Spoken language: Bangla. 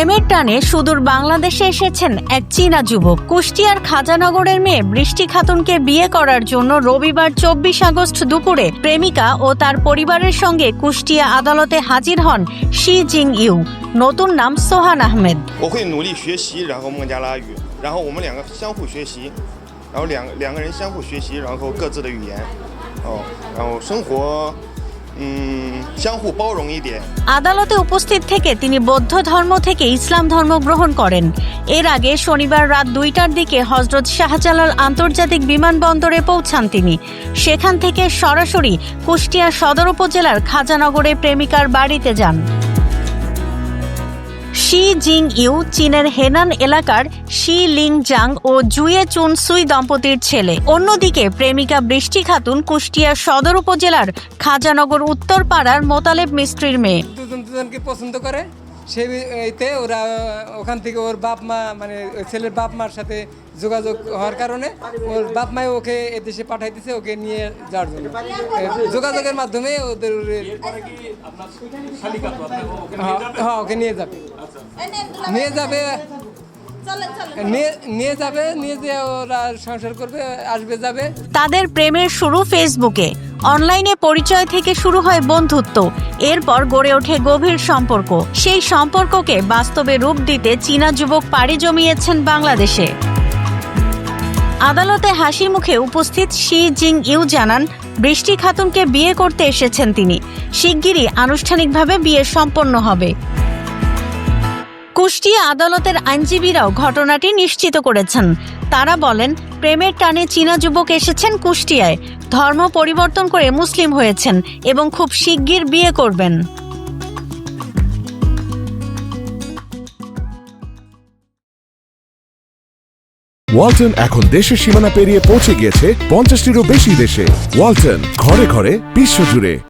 প্রেমের টানে সুদূর বাংলাদেশে এসেছেন এক চীনা যুবক। কুষ্টিয়ার খাজানগরের মেয়ে বৃষ্টি খাতুনকে বিয়ে করার জন্য রবিবার চব্বিশ আগস্ট দুপুরে প্রেমিকা ও তার পরিবারের সঙ্গে কুষ্টিয়া আদালতে হাজির হন শি জিং ইউ নতুন নাম সোহান আহমেদ। 我 আদালতে উপস্থিত থেকে তিনি বৌদ্ধ ধর্ম থেকে ইসলাম ধর্ম গ্রহণ করেন। এর আগে শনিবার রাত দুইটার দিকে হজরত শাহজালাল আন্তর্জাতিক বিমানবন্দরে পৌঁছান তিনি। সেখান থেকে সরাসরি কুষ্টিয়া সদর উপজেলার খাজানগরে প্রেমিকার বাড়িতে যান। শি জিং ইউ, চীনের হেনান এলাকার শি লিং জাং ও জুয়ে চুন সুই দম্পতির ছেলে। অন্যদিকে প্রেমিকা বৃষ্টি খাতুন কুষ্টিয়া সদর উপজেলার খাজানগর উত্তরপাড়ার মোতালেব মিস্ত্রির মেয়ে। পছন্দ করে? সেই এতে ওরা ওখান থেকে ওর বাপ মা মানে ওই ছেলের বাপ মার সাথে যোগাযোগ হওয়ার কারণে ওর বাপ মাই ওকে এদেশে পাঠাইতেছে ওকে নিয়ে যাওয়ার জন্য। যোগাযোগের মাধ্যমে ওদের হ্যাঁ, ওকে নিয়ে যাবে। নিয়ে যাবে নিয়ে যাবে নিয়ে যে ওরা সংসার করবে আসবে যাবে। তাদের প্রেমের শুরু ফেসবুকে অনলাইনে পরিচয় থেকে শুরু হয় বন্ধুত্ব, এরপর গড়ে ওঠে গভীর সম্পর্ক। সেই সম্পর্ককে বাস্তবে রূপ দিতে চীনা যুবক পাড়ি জমিয়েছেন বাংলাদেশে। আদালতে হাসি মুখে উপস্থিত শি জিং ইউ জানান, বৃষ্টি খাতুনকে বিয়ে করতে এসেছেন তিনি। শিগগিরই আনুষ্ঠানিকভাবে বিয়ে সম্পন্ন হবে। কুষ্টিয়া আদালতের আইনজীবীরাও ঘটনাটি নিশ্চিত করেছেন। তারা বলেন প্রেমের টানে চীনা যুবক এসেছেন কুষ্টিয়ায়। ধর্ম পরিবর্তন করে মুসলিম হয়েছেন এবং খুব শিগগির বিয়ে করবেন। ওয়ালটন এখন দেশের সীমানা পেরিয়ে পৌঁছে গিয়েছে পঞ্চাশটিরও বেশি দেশে। ওয়ালটন, ঘরে ঘরে বিশ্বজুড়ে